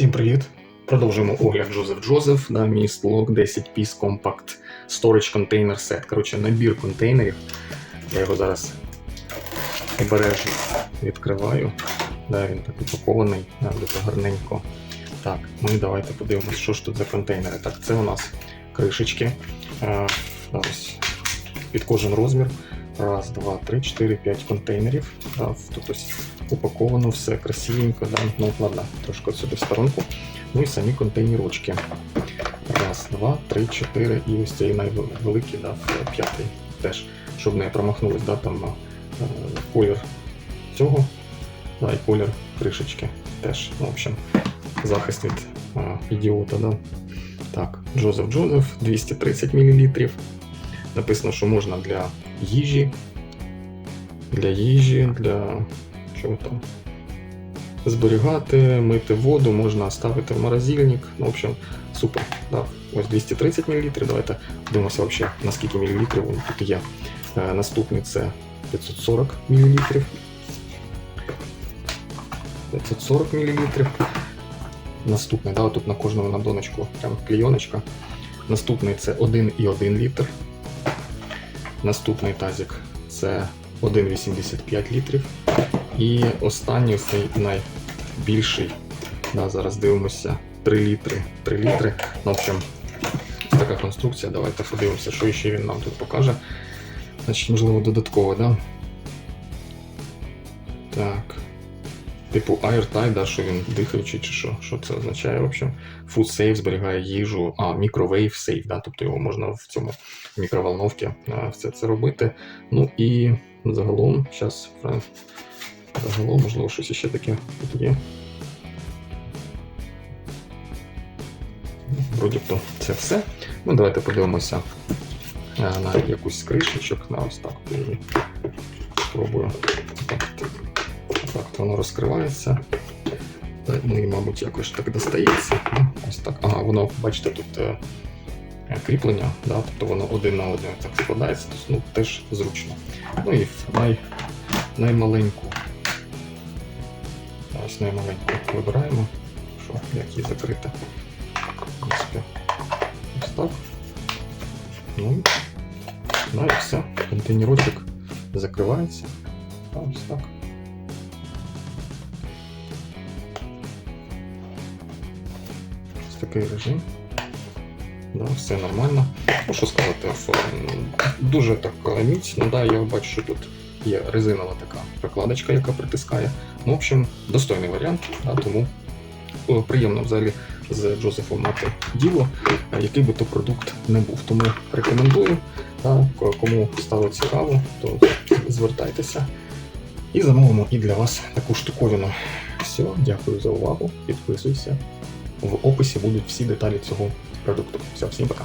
Всім привіт! Продовжуємо огляд Joseph Joseph на міст Log 10 Piece Compact Storage Container Set. Коротше, набір контейнерів. Я його зараз обережно відкриваю. Да, він так упакований, да, дуже гарненько. Так, ну давайте подивимось, що ж тут за контейнери. Так, це у нас кришечки. Е, ось під кожен розмір. Раз, два, три, чотири, п'ять контейнерів. Тут ось упаковано все красивенько. Да? Ну, ладно, трошки сюди в сторонку. Ну і самі контейнерочки. Раз, два, три, чотири. І ось цей найвеликий, да, п'ятий теж, щоб не промахнулись, да, там е, колір цього, да, і колір кришечки теж. В общем, захист від е, ідіота. Да? Так, Джозеф Джозеф, 230 мл. Написано, що можна для їжі, для їжі, для чого там. Зберігати, мити воду, можна ставити в морозильник. Ну, в общем, супер. Да. Ось 230 мл. Давайте подивимося, вообще, на скільки мілілітрів він тут є. Е, наступний це 540 мл. 540 мл. Наступний, да, тут на кожному на донечку прям клейоночка. Наступний це 1,1 літр. Наступний тазик це 1,85 літрів. І останній цей найбільший. Да, зараз дивимося 3 літри. 3 літри. Ну, в общем, така конструкція. Давайте подивимося, що ще він нам тут покаже. Значить, можливо, додатково, да? Так. Типу airtight, да, що він дихаючий, чи що Що це означає? В общем, Food safe зберігає їжу, а microwave safe, да, тобто його можна в цьому мікроволновці все це робити. Ну і загалом, зараз загалом, можливо, щось ще таке є. Вроді то це все. Ну, давайте подивимося на якусь з кришечок. На ось так спробую. Так, так, воно розкривається. Ну і, мабуть, якось так достається. Ну, Ось так. Ага, воно, бачите, тут е, кріплення, да? тобто воно один на один так складається, тобто, ну, теж зручно. Ну і най, наймаленьку. Ось наймаленьку вибираємо, що, як її закрити. Ось так. Ну, ну і все. Контейнерочок закривається. Ось так. Такий режим. Да, все нормально. Ну, сказати, дуже так міцно, да, я бачу, що тут є резинова така прикладочка, яка притискає. Ну, в общем, достойний варіант, да, тому приємно взагалі з Джозефом мати діло, який би то продукт не був. Тому рекомендую, да, кому стало цікаво, то звертайтеся і замовимо і для вас таку штуковину. Все, дякую за увагу. Підписуйся. В описі будуть всі деталі цього продукту. Все, всім пока.